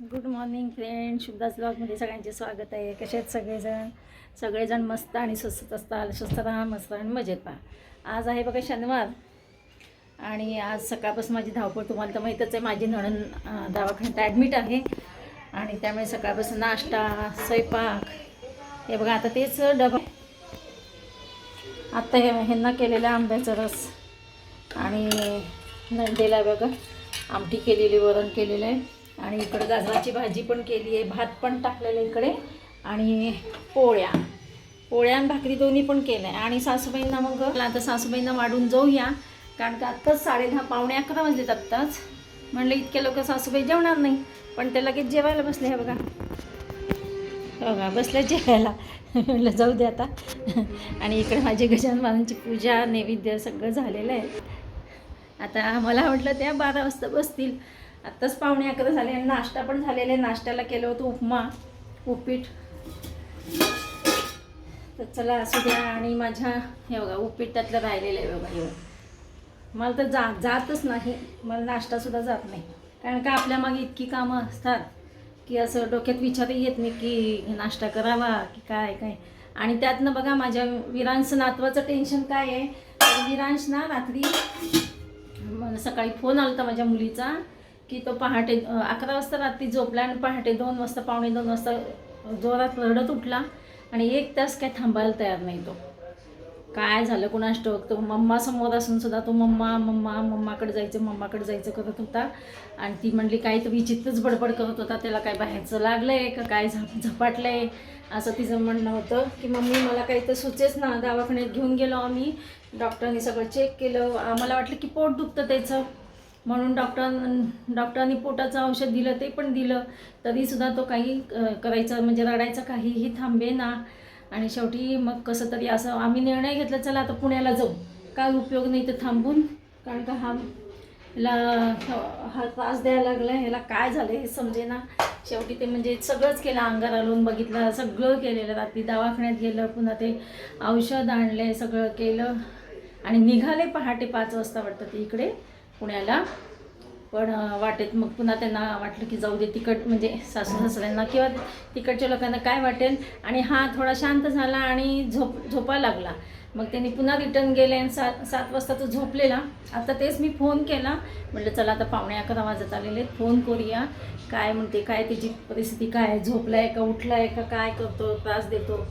Good morning friend शुद्धाच ब्लॉगमध्ये सगळ्यांचे स्वागत आहे. कसे आहेत सगळेजण? सगळेजण मस्त आणि स्वस्त असतात स्वस्त राहा मस्त आणि मजेत पहा आज आहे बघा शनिवार आणि आज सकाळपासून माझी धावपळ तुम्हाला तर माहीतच आहे. माझी नणन दवाखान्यात ॲडमिट आहे. आणि त्यामुळे सकाळपासून नाश्ता स्वयंपाक हे बघा आता तेच डबा. आत्ता हे ह्यांना केलेला आंब्याचा रस आणि नंदेला बघा. आमटी केलेली वरण केलेलं आहे. आणि इकडे गाजराची भाजी पण केली आहे. भात पण टाकलेलं आहे इकडे. आणि पोळ्या. पोळ्या आणि भाकरी दोन्ही पण केलं आहे आणि सासूबाईंना मग आता सासूबाईंना वाढून जाऊया. कारण का आत्ताच साडेदहा पावणे अकरा वाजलेत आत्ताच. म्हणलं इतके लोक सासूबाई जेवणार नाही. पण ते लगेच जेवायला बसले हे बघा. बघा बसले जेवायला. म्हणलं जाऊ दे आता. आणि इकडे माझी गजान महाराजांची पूजा नैवेद्य सगळं झालेलं आहे. आता मला वाटलं त्या बारा वाजता बसतील. आत्ताच पाहुणे अकरा झाले आणि नाश्ता पण झालेला आहे. नाश्त्याला केलं होतं उपमा उपीट. तर चला असू द्या आणि माझ्या हे बघा उपीट त्यातलं राहिलेलं आहे बघा येऊन मला तर जा जातच नाही. मला नाश्तासुद्धा जात नाही. कारण का आपल्या मागे इतकी कामं असतात की असं डोक्यात विचारही येत नाही की नाश्ता करावा की काय काय. आणि त्यातनं बघा माझ्या विरांश नातवाचं टेन्शन काय आहे? विरांश ना रात्री मला सकाळी फोन आला होता माझ्या मुलीचा. की तो पहाटे अकरा वाजता रात्री झोपला आणि पहाटे दोन वाजता पावणे दोन वाजता जोरात रडत उठला आणि एक तास काय थांबायला तयार नाही तो. काय झालं? कुणास ठाऊक? तो मम्मा समोर असून सुद्धा तो मम्मा मम्मा मम्माकडे जायचं मम्माकडे जायचं करत होता. आणि ती म्हणली काय तर विचित्रच बडबड करत होता? त्याला काय बाहेरचं लागलं आहे का? काय झप झपाटलं आहे असं तिचं म्हणणं होतं की मम्मी मला काही तर सुचेच ना. दवाखान्यात घेऊन गेलो आम्ही. डॉक्टरांनी सगळं चेक केलं. आम्हाला वाटलं की पोट दुखतं त्याचं. म्हणून डॉक्टर डॉक्टरांनी पोटाचं औषध दिलं ते पण दिलं. तरीसुद्धा तो काही करायचं करायचा म्हणजे रडायचं काहीही थांबे ना. आणि शेवटी मग कसं तरी असं आम्ही निर्णय घेतला चला आता पुण्याला जाऊ. काय उपयोग नाही तर थांबून. कारण का हा ला हा त्रास द्यायला लागला ह्याला काय झालं हे समजेना. शेवटी ते म्हणजे सगळंच केलं अंगारा लावून बघितलं सगळं केलेलं. रात्री दवाखान्यात गेलं पुन्हा ते औषध आणले सगळं केलं. आणि निघाले पहाटे पाच वाजता वाटतं ते इकडे. पुण्याला. पण वाटेत मग पुन्हा त्यांना वाटलं की जाऊ दे तिकट म्हणजे सासू सासऱ्यांना किंवा तिकडच्या लोकांना काय वाटेल. आणि हा थोडा शांत झाला आणि झोप झोपा लागला. मग त्यांनी पुन्हा रिटर्न गेले आणि सात सात वाजता तो झोपलेला. आता तेच मी फोन केला. म्हटलं चला आता पावणे अकरा वाजत आलेले फोन करूया. काय म्हणते काय त्याची परिस्थिती काय आहे? झोपला आहे का उठला आहे का काय करतो? त्रास देतो?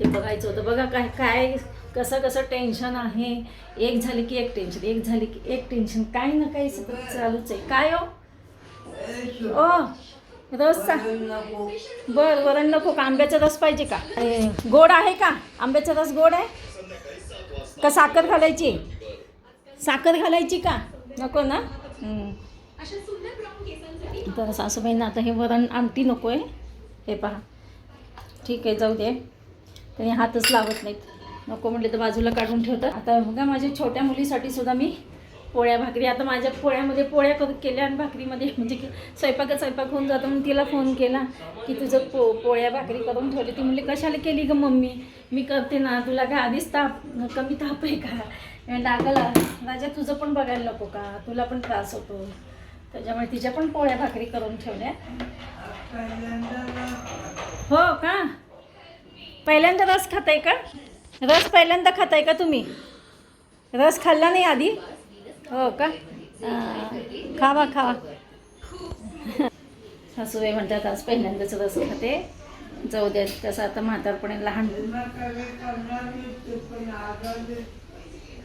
ते बघायचं होतं. बघा काय काय कसं कसं टेन्शन आहे? एक झाली की एक टेन्शन एक झाली की एक टेन्शन काही ना काही सतत चालूच आहे. काय हो? ओ रस चा. बर वरण नको. का आंब्याचा रस पाहिजे का? ए, गोड आहे का? आंब्याचा रस गोड आहे? का साखर घालायची? साखर घालायची का? नको ना? तर सासूबाईंना आता हे वरण आमटी नको आहे हे पहा. ठीक आहे जाऊ दे. त्यांनी हातच लावत नाहीत. नको म्हटले तर बाजूला काढून ठेवतात. आता बघा माझ्या छोट्या मुलीसाठी सुद्धा मी पोळ्या भाकरी आता माझ्या पोळ्यामध्ये पोळ्या करून केल्या आणि भाकरीमध्ये म्हणजे की स्वयंपाकात स्वयंपाक होऊन जातो म्हणून तिला फोन केला की तुझं पो पोळ्या भाकरी करून ठेवली. ती म्हणली कशाला केली ग मम्मी? मी करते ना. तुला काय आधीच ताप कमी ताप आहे का? टाकला राजा तुझं पण बघायला नको का? तुला पण त्रास होतो. त्याच्यामुळे तिच्या पण पोळ्या भाकरी करून ठेवल्या. हो का? पहिल्यांदा रस खाताय का? रस पहिल्यांदा खाताय का तुम्ही? रस खाल्ला नाही आधी? हो का? खावा खावा. सासूबाई म्हणतात आज पहिल्यांदाच रस खाते. जाऊ द्या तसं आता म्हातारपणे लहान.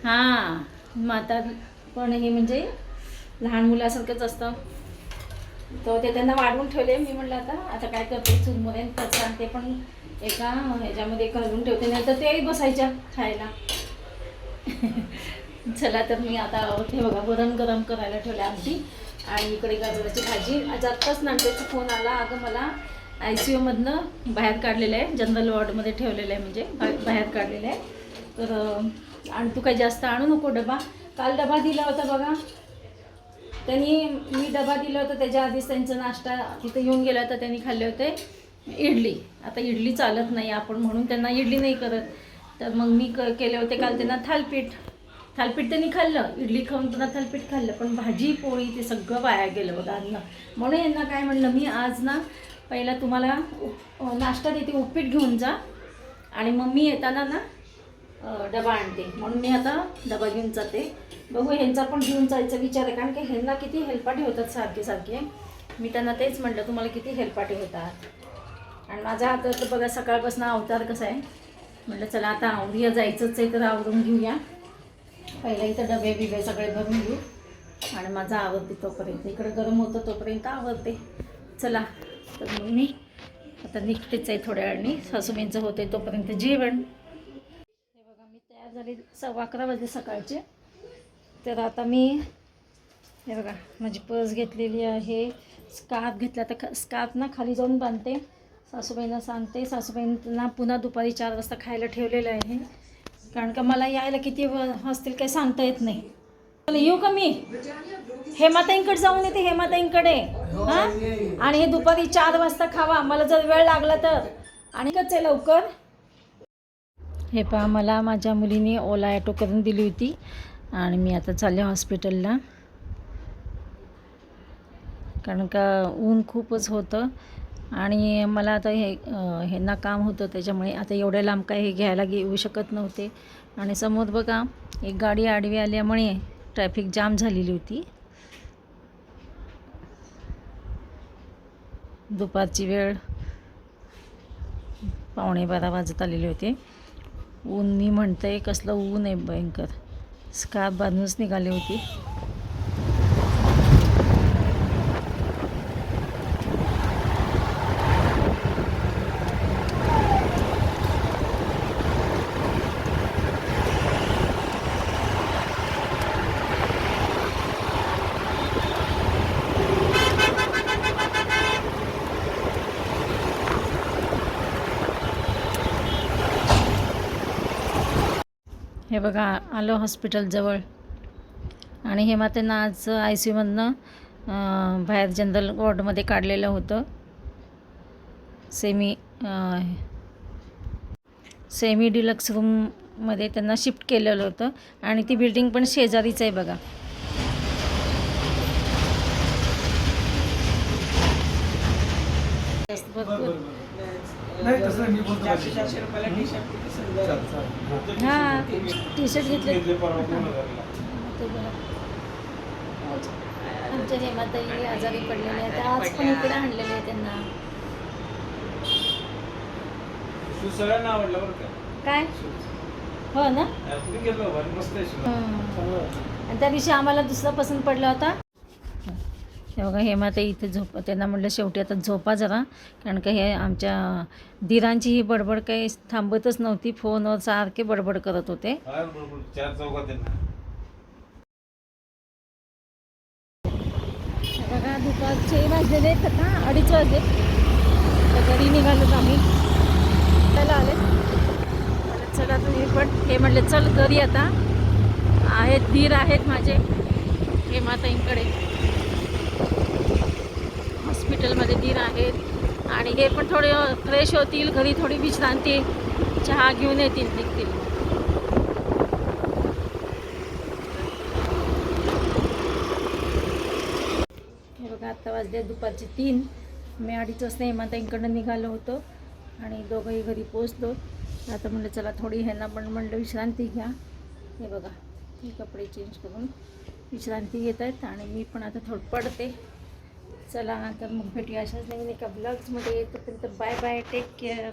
हां म्हातारपण हे म्हणजे लहान मुलासारखंच असतं. तर ते त्यांना वाढवून ठेवले. मी म्हटलं आता आता काय करते? चुरमुरे कचरा ते पण एका ह्याच्यामध्ये घालून ठेवते. नाही तर तेही बसायच्या खायला. चला तर मी आता हे बघा वरण गरम करायला ठेवले आमटी. आणि इकडे गाजराची भाजी. आज आत्ताच नांदेडचा फोन आला. अगं मला आय सी यूमधनं बाहेर काढलेलं आहे. जनरल वॉर्डमध्ये ठेवलेलं आहे म्हणजे बाहेर काढलेलं आहे. तर आणि तू काही जास्त आणू नको डबा. काल डबा दिला होता बघा. त्यांनी मी डबा दिला होता त्याच्या आधीच त्यांचा नाश्ता तिथं येऊन गेला तर त्यांनी खाल्ले होते. इडली. आता इडली चालत नाही आपण म्हणून त्यांना इडली नाही करत. तर मग मी क केले होते काल त्यांना थालपीठ. थालपीठ त्यांनी खाल्लं. इडली खाऊन त्यांना थालपीठ खाल्लं. पण भाजी पोळी ते सगळं वाया गेलं बघा अन्न. म्हणून यांना काय म्हणलं मी आज ना पहिला तुम्हाला उप- नाश्ता देते उपीट घेऊन जा. आणि मग मी येताना ना डबा आणते. म्हणून मी आता डबा घेऊन जाते. बघू ह्यांचा पण घेऊन जायचा विचार आहे कारण की ह्यांना किती हेल्पाटे होतात सारखे सारखे मी त्यांना तेच म्हटलं तुम्हाला किती हेल्पाटे होतात. आणि माझा आता तर बघा सकाळपासून अवतार कसा आहे. म्हटलं चला आता आवरूया जायचंच आहे तर आवरून घेऊया. पहिला इथं डबे बिबे सगळे भरून घेऊ. आणि माझा आवडते तोपर्यंत. इकडे गरम होतं तोपर्यंत आवडते चला तर मग मी आता निघतेच आहे थोड्या वेळाने. सासूबाईंचं होते तोपर्यंत जेवण. झाले सव्वा अकरा वाजले सकाळचे. तर आता मी हे बघा माझी पर्स घेतलेली आहे. स्कार्फ घेतला तर ख स्कार्फ ना खाली जाऊन बांधते. सासूबाईंना सांगते. सासूबाईंना पुन्हा दुपारी चार वाजता खायला ठेवलेलं आहे. कारण का मला यायला किती व- काही सांगता येत नाही. चला येऊ का मी? हेमाताईंकडे जाऊन येते हेमाताईंकडे. हां? आणि हे दुपारी चार वाजता खावा. मला जर वेळ लागला तर. आणि कच आहे लवकर? हे पहा मला माझ्या मुलीने ओला ॲटो करून दिली होती आणि मी आता चालले हॉस्पिटलला. कारण का ऊन खूपच होतं आणि मला आता हे ह्यांना काम होतं त्याच्यामुळे आता एवढ्या लांब काय हे घ्यायला घेऊ येऊ शकत नव्हते. आणि समोर बघा एक गाडी आडवी आल्यामुळे ट्रॅफिक जाम झालेली होती. दुपारची वेळ पावणे बारा वाजत आलेले होते. ऊन मी म्हणते कसलं ऊन आहे भयंकर. स्कार्फ बांधूनच निघाली होती. हे बघा आलो हॉस्पिटलजवळ आणि हे मातेंना आज आय सी यूमधनं बाहेर जनरल वॉर्डमध्ये काढलेलं होतं. सेमी सेमी डिलक्स रूममध्ये त्यांना शिफ्ट केलेलं होतं. आणि ती बिल्डिंग पण शेजारीच आहे बघा. बघ नाही तसं मी बोलतो चारशे चारशे रुपयाला टी शर्ट हां. टी शर्ट घेतले. ते. आमच्या हेमाताई आजारी पडलेले आहेत. आज पण इकडे आणलेले आहे त्यांना. शूज सगळ्यांना आवडला बरं का? काय? शूज. हो ना? मस्त आहे. हं. आणि त्या दिवशी आम्हाला दुसरा पसंत पडला होता. हे बघा हेमाताई इथे झोप त्यांना म्हटलं शेवटी आता झोपा जरा कारण का हे आमच्या दिरांची ही बडबड काही थांबतच नव्हती. फोनवर सारखे बडबड करत होते. हे बघा दुपारचे वाजलेले आहेत आता अडीच वाजले. तर घरी निघालोत आम्ही. त्याला आले. चला तुम्ही पण. हे म्हणले चल घरी आता. आहेत धीर आहेत माझे. हे माताईंकडे. हॉस्पिटलमध्ये दीर आहेत. आणि हे पण थोडे फ्रेश होतील घरी थोडी विश्रांती चहा घेऊन येतील निघतील. हे बघा आत्ता वाजले दुपारचे तीन. मी अडीच वाजता हेमाताईंकडनं निघालो होतो आणि दोघंही घरी पोचलो आता म्हणलं चला थोडी ह्यांना पण म्हणलं विश्रांती घ्या. हे बघा हे कपडे चेंज करून. विश्रांती घेत आहेत आणि मी पण आता थोडं पडते. चला तर मग भेटूया. अशाच नवीन एका ब्लॉग्समध्ये तर बाय बाय टेक केअर